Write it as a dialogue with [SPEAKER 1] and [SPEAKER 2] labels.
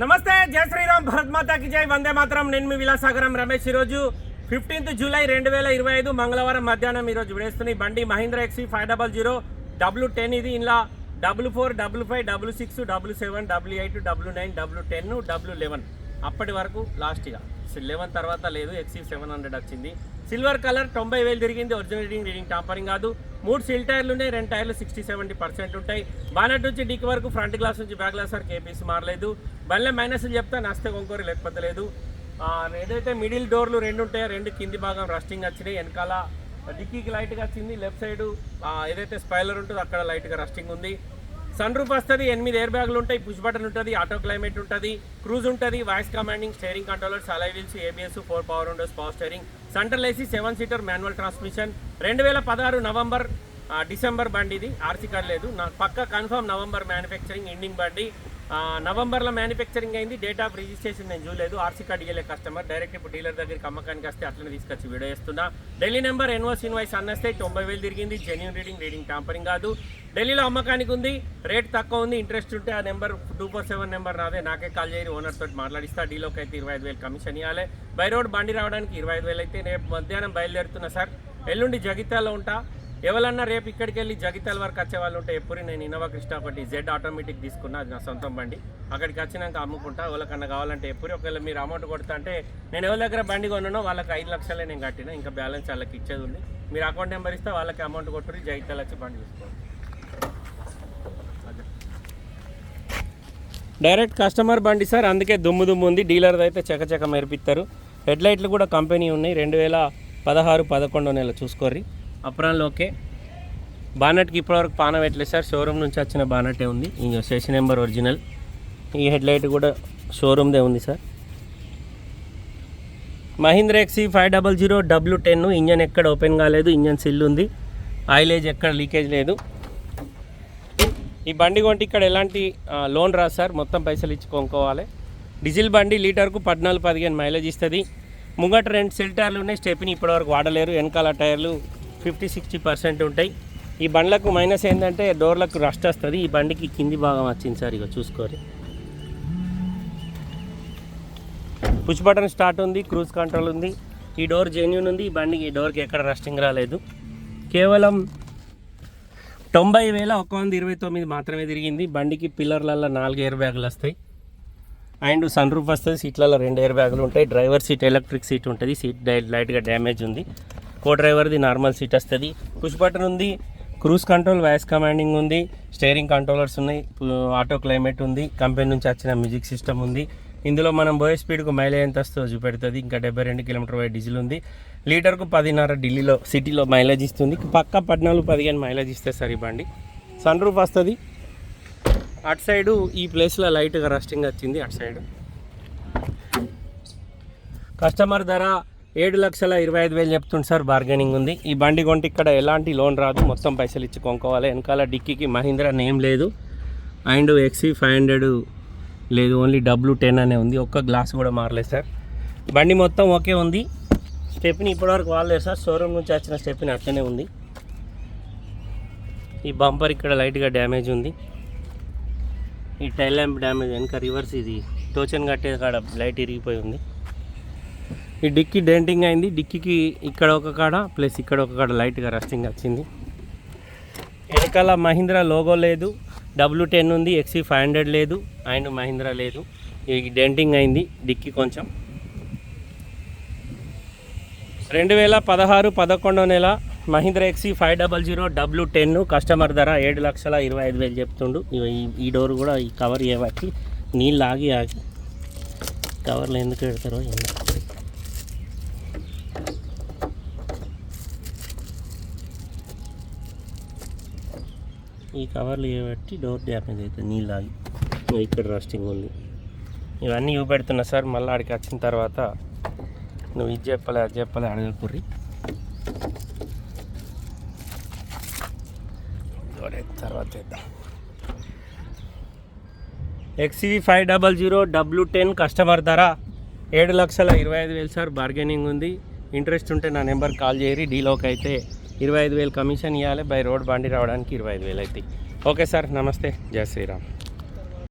[SPEAKER 1] నమస్తే జయ శ్రీరామ్ భరత్ మాతాకి జై. వందే మాత్రం. నేను మీ విలాసాగరం రమేష్. ఈరోజు ఫిఫ్టీన్త్ జూలై రెండు వేల ఇరవై ఐదు మంగళవారం మధ్యాహ్నం ఈరోజు విడేస్తున్న బండి Mahindra XUV five double zero W ten ఇది ఇలా W four W five W six W seven W eight W nine W ten W eleven. అప్పటి వరకు లాస్ట్గా లెవెన్ తర్వాత లేదు ఎక్సీ సెవెన్ హండ్రెడ్ వచ్చింది. సిల్వర్ కలర్ తొంభై వేలు తిరిగింది ఒరిజినల్ రీడింగ్ రీడింగ్ టాంపరింగ్ కాదు. మూడు సీల్ టైర్లు ఉన్నాయి రెండు టైర్లు సిక్స్టీ సెవెంటీ పర్సెంట్ ఉంటాయి. బానట్ నుంచి డిక్ వరకు ఫ్రంట్ గ్లాస్ నుంచి బ్యాక్ గ్లాస్ వరకు ఏపీసీ మారలేదు. బండ్ల మైనస్లు చెప్తా నస్తే కొంకోరు లేకపోతే లేదు. ఏదైతే మిడిల్ డోర్లు రెండు ఉంటాయో రెండు కింది భాగం రస్టింగ్ వచ్చినాయి. వెనకాల డిక్కీకి లైట్గా వచ్చింది. లెఫ్ట్ సైడ్ ఏదైతే స్పైలర్ ఉంటుందో అక్కడ లైట్గా రస్టింగ్ ఉంది. సన్ రూఫ్ వస్తుంది ఎనిమిది ఎయిర్ బ్యాగులు ఉంటాయి. పుష్ బటన్ ఉంటుంది ఆటో క్లైమేట్ ఉంటుంది. క్రూజ్ ఉంటుంది voice commanding steering controllers alloy wheels ABS four power windows power steering central AC seven seater manual transmission రెండు వేల పదహారు నవంబర్ డిసెంబర్ బండి ఇది. ఆర్సీ కార్డ్ లేదు. నాకు పక్క కన్ఫర్మ్ నవంబర్ మ్యానుఫ్యాక్చరింగ్ ఎండింగ్ బండి. నవంబర్లో మ్యానుఫ్యాక్చరింగ్ అయింది. డేట్ ఆఫ్ రిజిస్ట్రేషన్ నేను చూడలేదు. ఆర్సీ కార్డ్ ఇయ్యలే కస్టమర్ డైరెక్ట్ ఇప్పుడు డీలర్ దగ్గరికి అమ్మకానికి వస్తే అట్లనే తీసుకొచ్చి వీడియో చేస్తున్నా. ఢిల్లీ నెంబర్ ఎన్వోస్ ఇన్వాయిస్ అన్నస్తే తొంభై వేలు తిరిగింది. జెన్యున్ రీడింగ్ రీడింగ్ టాంపరింగ్ కాదు. ఢిల్లీలో అమ్మకానికి ఉంది. రేట్ తక్కువ ఉంది. ఇంట్రెస్ట్ ఉంటే ఆ number two four seven number నాదే నాకే కాల్ చేయని ఓనర్ తోటి మాట్లాడిస్తా. డీలోకి అయితే ఇరవై ఐదు వేలు కమిషన్ ఇవ్వాలి బై రోడ్ బండి రావడానికి ఇరవై ఐదు వేలు అయితే రేపు మధ్యాహ్నం బయలుదేరుతున్నా సార్. ఎల్లుండి జగిత్యాలో ఉంటా. ఎవరన్నా రేపు ఇక్కడికి వెళ్ళి జగిత్యాల వరకు వచ్చే వాళ్ళు ఉంటే ఎప్పుడు నేను ఇన్నోవా కృష్ణ ఒకటి జెడ్ ఆటోమేటిక్ తీసుకున్నా అది నా సొంతం బండి. అక్కడికి వచ్చినాక అమ్ముకుంటా ఎవరికన్నా కావాలంటే ఎప్పుడు ఒకవేళ మీరు అమౌంట్ కొడతా అంటే నేను ఎవరి దగ్గర బండి కొన్నానో వాళ్ళకి ఐదు లక్షలే నేను కట్టిన ఇంకా బ్యాలెన్స్ వాళ్ళకి ఇచ్చేది ఉంది. మీరు అకౌంట్ నెంబర్ ఇస్తే వాళ్ళకి అమౌంట్ కొట్టుకుని జగిత్యాల వచ్చి బండి తీసుకోండి డైరెక్ట్ కస్టమర్ బండి సార్ అందుకే దుమ్ము దుమ్ము ఉంది. డీలర్ది అయితే చకచక మెరిపిస్తారు హెడ్లైట్లు కూడా కంపెనీ ఉన్నాయి. రెండు వేల పదహారు పదకొండో నెల చూసుకోర్రి. అప్రాన్లో ఓకే. బానెట్కి ఇప్పటివరకు పాన పెట్టలేదు సార్. షోరూమ్ నుంచి వచ్చిన బానెటే ఉంది. ఇంకా స్టేషన్ నెంబర్ ఒరిజినల్. ఈ హెడ్లైట్ కూడా షోరూమ్దే ఉంది sir. Mahindra XUV five double zero W ten. Engine ఎక్కడ ఓపెన్ కాలేదు. ఇంజన్ సిల్ ఉంది. ఆయిలేజ్ ఎక్కడ లీకేజ్ లేదు. ఈ బండి కొంటే ఇక్కడ ఎలాంటి లోన్ రాదు సార్. మొత్తం పైసలు ఇచ్చి కొనుక్కోవాలి. డీజిల్ బండి లీటర్కు పద్నాలుగు పదిహేను మైలేజ్ ఇస్తుంది. ముంగట రెండు సెల్ టైర్లు ఉన్నాయి. స్టెప్ని ఇప్పటివరకు వాడలేరు. వెనకాల టైర్లు ఫిఫ్టీ సిక్స్టీ పర్సెంట్ ఉంటాయి. ఈ బండ్లకు మైనస్ ఏంటంటే డోర్లకు రస్ట్ వస్తుంది. ఈ బండికి కింది భాగం వచ్చింది సార్ ఇక చూసుకోరి. పుష్ బటన్ స్టార్ట్ ఉంది క్రూజ్ కంట్రోల్ ఉంది. ఈ డోర్ జెన్యున్ ఉంది. ఈ బండికి ఈ డోర్కి ఎక్కడ రస్టింగ్ రాలేదు. కేవలం తొంభై వేల ఒక వంద ఇరవై తొమ్మిది మాత్రమే తిరిగింది. బండికి పిల్లర్లలో నాలుగు ఎయిర్ బ్యాగులు వస్తాయి. అండ్ సన్ రూఫ్ వస్తుంది సీట్లలో రెండు ఎయిర్ బ్యాగులు ఉంటాయి. డ్రైవర్ సీట్ ఎలక్ట్రిక్ సీట్ ఉంటుంది. సీట్ లైట్గా డ్యామేజ్ ఉంది. కో డ్రైవర్ది నార్మల్ సీట్ వస్తుంది. పుష్ బటన్ ఉంది క్రూజ్ కంట్రోల్ వాయిస్ కమాండింగ్ ఉంది స్టేరింగ్ కంట్రోలర్స్ ఉన్నాయి ఆటో క్లైమేట్ ఉంది కంపెనీ నుంచి వచ్చిన మ్యూజిక్ సిస్టమ్ ఉంది. ఇందులో మనం పోయే స్పీడ్కు మైలేజ్ ఎంత వస్తుందో చూపెడుతుంది. ఇంకా డెబ్బై రెండు కిలోమీటర్ వై డీజిల్ ఉంది. లీటర్కు పదిన్నర ఢిల్లీలో సిటీలో మైలేజ్ ఇస్తుంది. పక్క పద్నాలుగు పదిహేను మైలేజ్ ఇస్తే సార్ బండి సన్ రూఫ్ వస్తుంది. అటు సైడు ఈ ప్లేస్లో లైట్గా రస్టింగ్ వచ్చింది అటు సైడు. కస్టమర్ ధర ఏడు లక్షల ఇరవై ఐదు వేలు చెప్తుంది సార్ బార్గెనింగ్ ఉంది. ఈ బండి కొంటే ఇక్కడ ఎలాంటి లోన్ రాదు మొత్తం పైసలు ఇచ్చి కొనుక్కోవాలి. వెనకాల డిక్కీకి మహీంద్రా నేమ్ లేదు. అండ్ ఎక్సీ ఫైవ్ హండ్రెడ్ లేదు ఓన్లీ డబ్ల్యూ టెన్ అనే ఉంది. ఒక్క గ్లాస్ కూడా మారలేదు సార్. బండి మొత్తం ఓకే ఉంది. స్టెప్ని ఇప్పటివరకు వాడలేదు సార్. షోరూమ్ నుంచి వచ్చిన స్టెప్ని అట్లనే ఉంది. ఈ బంపర్ ఇక్కడ లైట్గా డ్యామేజ్ ఉంది. ఈ టైల్ ల్యాంప్ డ్యామేజ్ వెనక రివర్స్ ఇది. టోచన్ కట్టే కాడ లైట్ ఇరిగిపోయి ఉంది. ఈ డిక్కీ డెంటింగ్ అయింది. డిక్కీకి ఇక్కడ ఒక కాడ ప్లస్ ఇక్కడ ఒక కాడ లైట్గా రస్టింగ్ వచ్చింది. వెనకాల మహీంద్రా లోగో లేదు. డబ్ల్యూ టెన్ ఉంది ఎక్సీ ఫైవ్ హండ్రెడ్ లేదు అండ్ మహీంద్రా లేదు. ఈ డెంటింగ్ అయింది డిక్కీ కొంచెం. రెండు వేల పదహారు పదకొండో నెల Mahindra XUV five double zero W ten customer ధర ఏడు లక్షల ఇరవై ఐదు వేలు చెప్తుండు. ఈ డోర్ కూడా ఈ కవర్ చేయబట్టి నీళ్ళు ఆగి ఆగి కవర్లు ఎందుకు పెడతారో ఎందుకు ఈ కవర్లు ఇవ్వబట్టి డోర్ డ్యామేజ్ అవుతుంది నీళ్ళు ఆగి ఇక్కడ రస్టింగ్ ఉంది. ఇవన్నీ చూపెడుతున్నా సార్ మళ్ళీ ఆడికి వచ్చిన తర్వాత నువ్వు ఇది చెప్పలే అది చెప్పలే అడగకుర్రి తర్వాత చేద్దాం. XUV five double zero W ten customer ధర ఏడు లక్షల ఇరవై ఐదు వేలు సార్ బార్గెనింగ్ ఉంది. ఇంట్రెస్ట్ ఉంటే నా నెంబర్ కాల్ చేయరి డీలోకి అయితే ఇరవై ఐదు వేలు కమిషన్ ఇవ్వాలి బై రోడ్ బండి రావడానికి ఇరవై ఐదు వేలు అవుతాయి ఓకే సార్ నమస్తే. జై శ్రీరామ్.